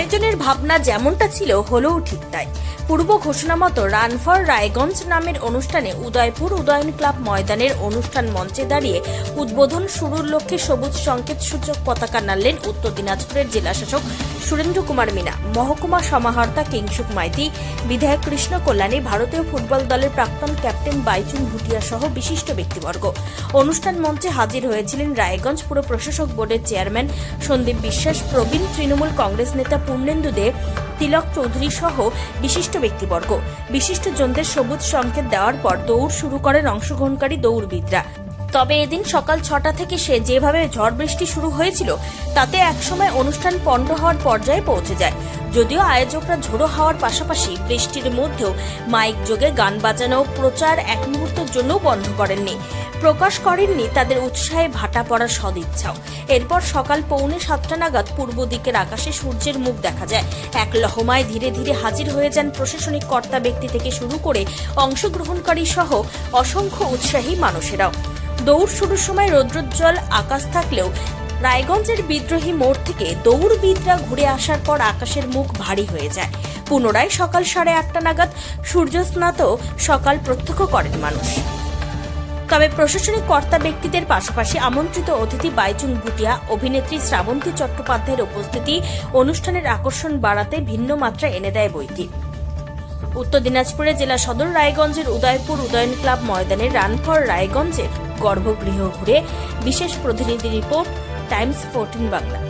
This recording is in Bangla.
আয়োজনের ভাবনা যেমনটা ছিল, হলেও ঠিক তাই। পূর্ব ঘোষণা মতো রান ফর রায়গঞ্জ নামের অনুষ্ঠানে উদয়পুর উদয়ন ক্লাব ময়দানের অনুষ্ঠান মঞ্চে দাঁড়িয়ে উদ্বোধন শুরুর লক্ষ্যে সবুজ সংকেত সূচক পতাকা নাড়লেন উত্তর দিনাজপুরের জেলাশাসক সুরেন্দ্র কুমার মিনা, মহকুমা সমাহর্তা কিংসুক মাইতি, বিধায়ক কৃষ্ণ কল্যাণী, ভারতীয় ফুটবল দলের প্রাক্তন ক্যাপ্টেন বাইচুং ভুটিয়া সহ বিশিষ্ট ব্যক্তিবর্গ। অনুষ্ঠান মঞ্চে হাজির হয়েছিলেন রায়গঞ্জ পুর প্রশাসক বোর্ডের চেয়ারম্যান সন্দীপ বিশ্বাস, প্রবীণ তৃণমূল কংগ্রেস নেতা পূর্ণেন্দু দে, তিলক চৌধুরী সহ বিশিষ্ট ব্যক্তিবর্গ। বিশিষ্ট জনদের সবুজ সংকেত দেওয়ার পর দৌড় শুরু করেন অংশগ্রহণকারী দৌড়বিদরা। তবে এদিন সকাল ছটা থেকে সে যেভাবে ঝড় বৃষ্টি শুরু হয়েছিল, তাতে একসময় অনুষ্ঠান পণ্ড হওয়ার পর্যায়ে পৌঁছে যায়। যদিও আয়োজকরা ঝোড়ো হওয়ার পাশাপাশি বৃষ্টির মধ্যেও মাইক যোগে গান বাজানো প্রচার এক মুহূর্তের জন্যও বন্ধ করেননি। প্রকাশ করেননি তাদের উৎসাহে ভাটা পড়ার সদিচ্ছাও। এরপর সকাল পৌনে সাতটা নাগাদ পূর্ব দিকের আকাশে সূর্যের মুখ দেখা যায়। এক লহমায় ধীরে ধীরে হাজির হয়ে যান প্রশাসনিক কর্তা ব্যক্তি থেকে শুরু করে অংশগ্রহণকারী সহ অসংখ্য উৎসাহী মানুষেরাও। দৌড় শুরুর সময় রৌদ্রোজ্জ্বল আকাশ থাকলেও রায়গঞ্জের বিদ্রোহী মোড় থেকে দৌড়বিদরা ঘুরে আসার পর আকাশের মুখ ভারী হয়ে যায়। পুনরায় সকাল সাড়ে আটটা নাগাদ সূর্যস্নাত সকাল প্রত্যক্ষ করেন মানুষ। তবে প্রশাসনিক কর্তা ব্যক্তিদের পাশাপাশি আমন্ত্রিত অতিথি বাইচুং ভুটিয়া, অভিনেত্রী শ্রাবন্তী চট্টোপাধ্যায়ের উপস্থিতি অনুষ্ঠানের আকর্ষণ বাড়াতে ভিন্ন মাত্রা এনে দেয় বইটি। উত্তর দিনাজপুরে জেলা সদর রায়গঞ্জের উদয়পুর উদয়ন ক্লাব ময়দানে রান ফর রায়গঞ্জের গর্ভগৃহ ঘুরে বিশেষ প্রতিনিধি রিপোর্ট টাইমস ফোরটিন বাংলা।